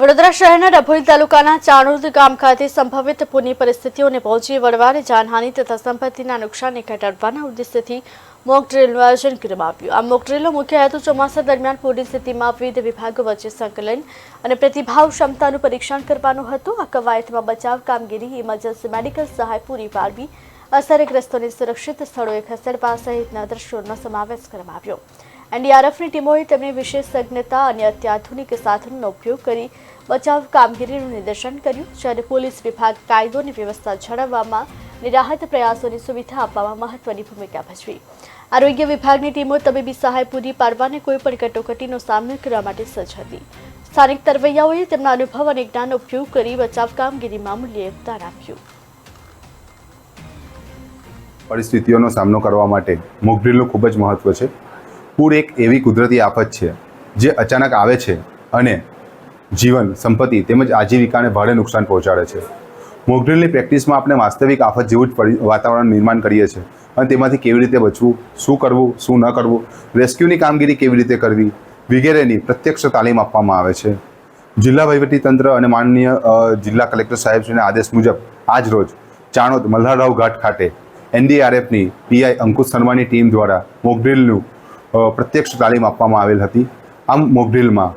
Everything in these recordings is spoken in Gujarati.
વડોદરા શહેરના ડભોઈ તાલુકાના ચાણોદ ગામ ખાતે સંભવિત પૂરની પરિસ્થિતિઓને પહોંચી વળવા અને જાનહાનિ તથા સંપત્તિના નુકસાનને ઘટાડવાના ઉદ્દેશ્યથી મોક ડ્રીલનું આયોજન કરવામાં આવ્યું. આ મોક ડ્રીલનો મુખ્ય હેતુ ચોમાસા દરમિયાન પૂરની સ્થિતિમાં વિવિધ વિભાગો વચ્ચે સંકલન અને પ્રતિભાવ ક્ષમતાનું પરીક્ષણ કરવાનું હતું. આ કવાયતમાં બચાવ કામગીરી ઇમરજન્સી મેડિકલ સહાય પૂરી પાડવી, અસરગ્રસ્તોને સુરક્ષિત સ્થળોએ ખસેડવા સહિતના દ્રશ્યોનો સમાવેશ કરવામાં આવ્યો. એનડીઆરએફની ટીમોએ તેમની વિશેષજ્ઞતા અને અત્યાધુનિક સાધનોનો ઉપયોગ કરી બચાવ કામગીરીનું નિદર્શન કર્યું. જ્યારે પોલીસ વિભાગ કાયદો અને વ્યવસ્થા જાળવવામાં અને રાહત પ્રયાસોની સુવિધા આપવામાં મહત્વની ભૂમિકા ભજવી. આરોગ્ય વિભાગની ટીમો તબીબી સહાય પૂરી પાડવાને કોઈપણ કટોકટીનો સામનો કરવા માટે સજ્જ હતી. સ્થાનિક તરવૈયાઓએ તેમના અનુભવ અને જ્ઞાનનો ઉપયોગ કરી બચાવ કામગીરીમાં મૂલ્ય યોગદાન આપ્યું. પરિસ્થિતિઓનો સામનો કરવા માટે મોકડ્રીલનું ખૂબ જ મહત્ત્વ છે. પૂર એક એવી કુદરતી આફત છે, જે અચાનક આવે છે અને જીવન, સંપત્તિ તેમજ આજીવિકાને ભારે નુકસાન પહોંચાડે છે. મોકડ્રીલની પ્રેક્ટિસમાં આપણે વાસ્તવિક આફત જેવું જ વાતાવરણ નિર્માણ કરીએ છીએ અને તેમાંથી કેવી રીતે બચવું, શું કરવું, શું ન કરવું, રેસ્ક્યુની કામગીરી કેવી રીતે કરવી, વગેરેની પ્રત્યક્ષ તાલીમ આપવામાં આવે છે. જિલ્લા વહીવટીતંત્ર અને માનનીય જિલ્લા કલેક્ટર સાહેબશ્રીના આદેશ મુજબ આજ રોજ ચાણોદ મલ્હારરાવ ઘાટ ખાતે એનડીઆરએફની પીઆઈ અંકુશ શર્માની ટીમ દ્વારા મોકડ્રીલનું પ્રત્યક્ષ તાલીમ આપવામાં આવેલ હતી. આમ મોકડ્રીલમાં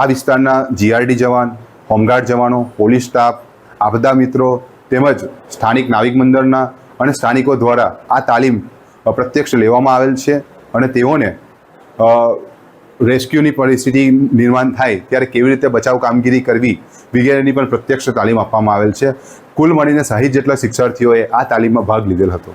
આ વિસ્તારના જીઆરડી જવાન, હોમગાર્ડ જવાનો, પોલીસ સ્ટાફ, આપદા મિત્રો તેમજ સ્થાનિક નાવિક મંડળના અને સ્થાનિકો દ્વારા આ તાલીમ પ્રત્યક્ષ લેવામાં આવેલ છે અને તેઓને રેસ્ક્યુની પરિસ્થિતિ નિર્માણ થાય ત્યારે કેવી રીતે બચાવ કામગીરી કરવી વગેરેની પણ પ્રત્યક્ષ તાલીમ આપવામાં આવેલ છે. કુલ મળીને સાહીઠ જેટલા શિક્ષાર્થીઓએ આ તાલીમમાં ભાગ લીધેલ હતો.